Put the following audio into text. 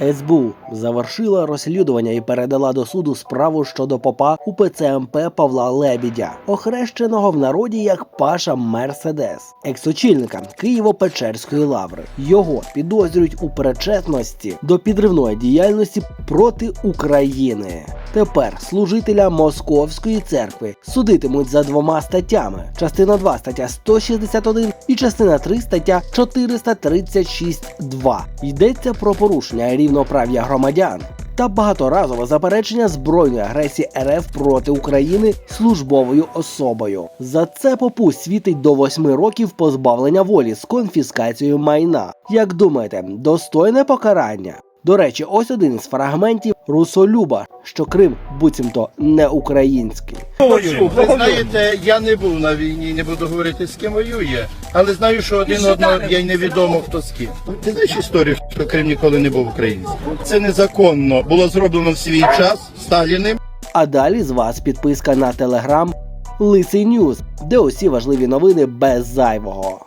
СБУ завершила розслідування і передала до суду справу щодо попа УПЦ МП Павла Лебідя, охрещеного в народі як Паша Мерседес, екс-очільника Києво-Печерської лаври. Його підозрюють у причетності до підривної діяльності проти України. Тепер служителя Московської церкви судитимуть за двома статтями: частина 2 стаття 161 і частина 3 стаття 436.2. Йдеться про порушення рівноправ'я громадян. Та багаторазове заперечення збройної агресії РФ проти України службовою особою. За це попу світить до восьми років позбавлення волі з конфіскацією майна. Як думаєте, достойне покарання? До речі, ось один із фрагментів Русолюба, що Крим буцімто не український. Ви знаєте, я не був на війні, не буду говорити з ким воює, але знаю, що один одного я й невідомо хто з ким. Ти знаєш історію, що Крим ніколи не був українським? Це незаконно було зроблено в свій час Сталіним. А далі з вас підписка на телеграм Лисий Ньюз, де усі важливі новини без зайвого.